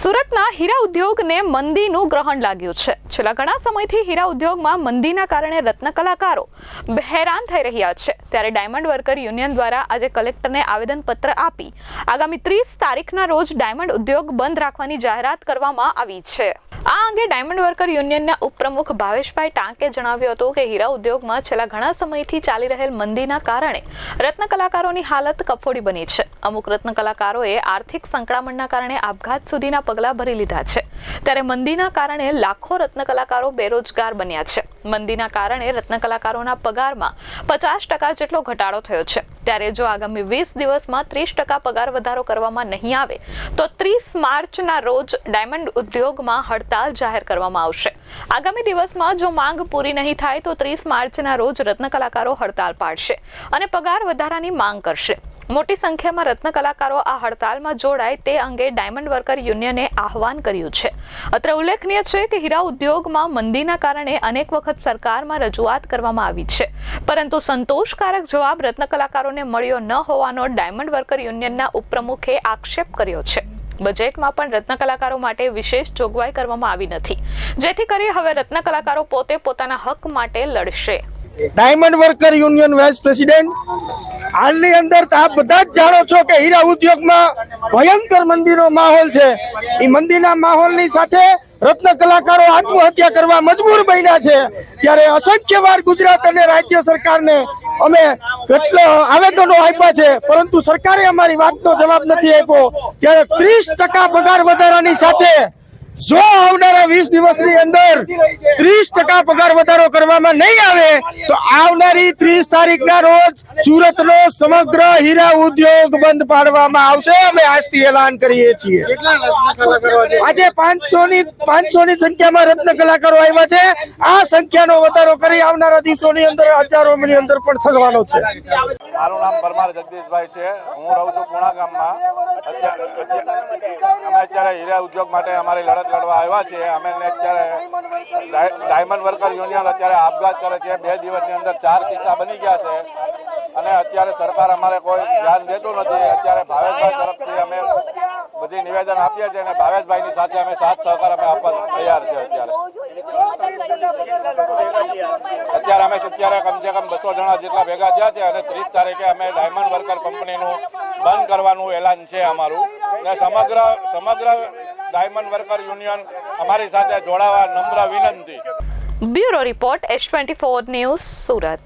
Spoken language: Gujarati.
સુરતના હીરા ઉદ્યોગને મંદીનું ગ્રહણ લાગ્યું છે. છેલ્લા ઘણા સમયથી હીરા ઉદ્યોગમાં મંદીના કારણે રત્ન કલાકારો હેરાન થઈ રહ્યા છે. ત્યારે ડાયમંડ વર્કર યુનિયન દ્વારા આજે કલેક્ટરને આવેદનપત્ર આપી આગામી ત્રીસ તારીખના રોજ ડાયમંડ ઉદ્યોગ બંધ રાખવાની જાહેરાત કરવામાં આવી છે. આ અંગે ડાયમંડ વર્કર યુનિયનના ઉપપ્રમુખ ભાવેશભાઈ ટાંકે જણાવ્યું હતું કે હીરા ઉદ્યોગમાં છેલ્લા ઘણા સમયથી ચાલી રહેલ મંદીના કારણે રત્ન કલાકારોની હાલત કફોડી બની છે. અમુક રત્ન કલાકારોએ આર્થિક સંકળામણના કારણે આપઘાત સુધીના પગલાં ભરી લીધા છે. ત્યારે મંદીના કારણે લાખો રત્ન કલાકારો બેરોજગાર બન્યા છે. મંદીના કારણે રત્ન કલાકારોના પગારમાં પચાસ ટકા જેટલો ઘટાડો થયો છે. ત્યારે જો આગામી વીસ દિવસમાં ત્રીસ ટકા પગાર વધારો કરવામાં નહીં આવે, તો ત્રીસ માર્ચના રોજ ડાયમંડ ઉદ્યોગમાં હડતાલ જાહેર કરવામાં આવશે. આગામી દિવસમાં જો માંગ પૂરી નહીં થાય, તો ત્રીસ માર્ચના રોજ રત્ન કલાકારો હડતાલ પાડશે અને પગાર વધારાની માંગ કરશે. મોટી સંખ્યામાં રત્ન કલાકારો આ હડતાલમાં જોડાય તે અંગે ડાયમંડ વર્કર યુનિયને આહવાન કર્યું છે. અત્રે ઉલ્લેખનીય છે કે હીરા ઉદ્યોગમાં મંદીના કારણે અનેક વખત સરકારમાં રજૂઆત કરવામાં આવી છે. પરંતુ સંતોષકારક જવાબ રત્ન કલાકારોને મળ્યો ન હોવાનો ડાયમંડ વર્કર યુનિયનના ઉપપ્રમુખે આક્ષેપ કર્યો છે. બજેટમાં પણ રત્ન કલાકારો માટે વિશેષ જોગવાઈ કરવામાં આવી નથી. જેથી કરી હવે રત્ન કલાકારો પોતે પોતાના હક માટે લડશે. Diamond worker union vice president હાલની અંદર તો આપ બધા જ જાણો છો કે હીરા ઉદ્યોગમાં ભયંકર મંદીનો માહોલ છે. એ મંદીના માહોલની સાથે રત્ન કલાકારો આત્મહત્યા કરવા મજબૂર બન્યા છે. ત્યારે અસંખ્ય વાર ગુજરાત અને રાજ્ય સરકારને અમે કેટલો આવેદનો આપ્યા છે, પરંતુ સરકારે અમારી વાતનો જવાબ નથી આપ્યો. ત્યારે ત્રીસ ટકા પગાર વધારાની સાથે જો આવનારા વીસ દિવસની અંદર ત્રીસ ટકા પગાર વધારો કરવામાં નહીં આવે તો આવનારી ત્રીસ તારીખના રોજ સુરતનો સમગ્ર હીરા ઉદ્યોગ બંધ પાડવામાં આવશે. અમે આજથી એલાન કરીએ છીએ. આજે? પાંચસો ની પાંચસો ની સંખ્યામાં રત્ન કલાકારો આવ્યા છે. આ સંખ્યાનો વધારો કરી આવનારા દિવસોની અંદર હજારોની અંદર પણ થવાનો છે. મારું નામ પરમાર જગદીશભાઈ છે. હું રહું છું પુણા ગામમાં. અમે અત્યારે હીરા ઉદ્યોગ માટે અમારી લડત લડવા આવ્યા છીએ. અમે ને અત્યારે ડાયમંડ વર્કર યુનિયન અત્યારે આપઘાત કરે છે. બે દિવસની અંદર ચાર કિસ્સા બની ગયા છે. અને અત્યારે સરકાર અમારે કોઈ ધ્યાન દેતું નથી. અત્યારે ભાવેશભાઈ તરફથી અમે બધી નિવેદન આપીએ છીએ અને ભાવેશભાઈની સાથે અમે સાથ સહકાર અમે આપવા તૈયાર છે અત્યારે. અત્યારે અમે અત્યારે કમસે કમ બસો જણા જેટલા ભેગા થયા છે અને ત્રીસ તારીખે અમે ડાયમંડ વર્કર કંપનીનું બંધ કરવાનું એલાન છે અમારું. અને સમગ્ર સમગ્ર ડાયમંડ વર્કર યુનિયન અમારી સાથે જોડાવા નમ્ર વિનંતી. Bureau report S twenty four news Surat.